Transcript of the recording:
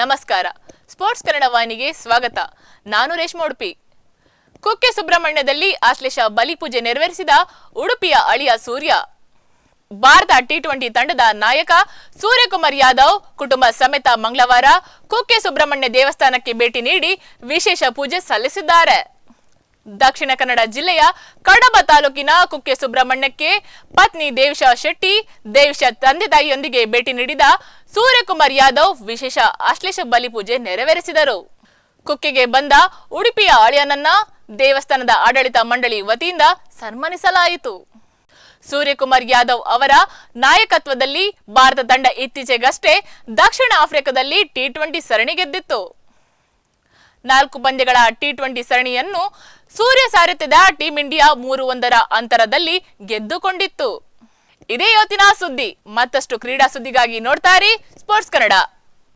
ನಮಸ್ಕಾರ. ಸ್ಪೋರ್ಟ್ಸ್ ಕನ್ನಡ ವಾಹಿನಿಗೆ ಸ್ವಾಗತ. ನಾನು ರೇಷ್ಮಾ ಉಡುಪಿ. ಕುಕ್ಕೆ ಸುಬ್ರಹ್ಮಣ್ಯದಲ್ಲಿ ಆಶ್ಲೇಷ ಬಲಿಪೂಜೆ ನೆರವೇರಿಸಿದ ಉಡುಪಿಯ ಅಳಿಯ ಸೂರ್ಯ. ಭಾರತ ಟಿ ಟ್ವೆಂಟಿ ತಂಡದ ನಾಯಕ ಸೂರ್ಯಕುಮಾರ್ ಯಾದವ್ ಕುಟುಂಬ ಸಮೇತ ಮಂಗಳವಾರ ಕುಕ್ಕೆ ಸುಬ್ರಹ್ಮಣ್ಯ ದೇವಸ್ಥಾನಕ್ಕೆ ಭೇಟಿ ನೀಡಿ ವಿಶೇಷ ಪೂಜೆ ಸಲ್ಲಿಸಿದ್ದಾರೆ. ದಕ್ಷಿಣ ಕನ್ನಡ ಜಿಲ್ಲೆಯ ಕಡಬ ತಾಲೂಕಿನ ಕುಕ್ಕೆ ಸುಬ್ರಹ್ಮಣ್ಯಕ್ಕೆ ಪತ್ನಿ ದೇವಶಾ ಶೆಟ್ಟಿ, ದೇವಿಶಾ ತಂದೆ ತಾಯಿಯೊಂದಿಗೆ ಭೇಟಿ ನೀಡಿದ ಸೂರ್ಯಕುಮಾರ್ ಯಾದವ್ ವಿಶೇಷ ಆಶ್ಲೇಷ ಬಲಿಪೂಜೆ ನೆರವೇರಿಸಿದರು. ಕುಕ್ಕೆಗೆ ಬಂದ ಉಡುಪಿಯ ಅಳಿಯನನ್ನ ದೇವಸ್ಥಾನದ ಆಡಳಿತ ಮಂಡಳಿ ವತಿಯಿಂದ ಸನ್ಮಾನಿಸಲಾಯಿತು. ಸೂರ್ಯಕುಮಾರ್ ಯಾದವ್ ಅವರ ನಾಯಕತ್ವದಲ್ಲಿ ಭಾರತ ತಂಡ ಇತ್ತೀಚೆಗಷ್ಟೇ ದಕ್ಷಿಣ ಆಫ್ರಿಕಾದಲ್ಲಿ ಟಿ ಟ್ವೆಂಟಿ ಸರಣಿ ಗೆದ್ದಿತ್ತು. ನಾಲ್ಕು ಪಂದ್ಯಗಳ ಟಿ ಟ್ವೆಂಟಿ ಸರಣಿಯನ್ನು ಸೂರ್ಯ ಸಾರಥ್ಯದ ಟೀಂ ಇಂಡಿಯಾ ಮೂರು ಒಂದರ ಅಂತರದಲ್ಲಿ ಗೆದ್ದುಕೊಂಡಿತ್ತು. ಇದೇ ಇವತ್ತಿನ ಸುದ್ದಿ. ಮತ್ತಷ್ಟು ಕ್ರೀಡಾ ಸುದ್ದಿಗಾಗಿ ನೋಡ್ತಾರೆ ಸ್ಪೋರ್ಟ್ಸ್ ಕನ್ನಡ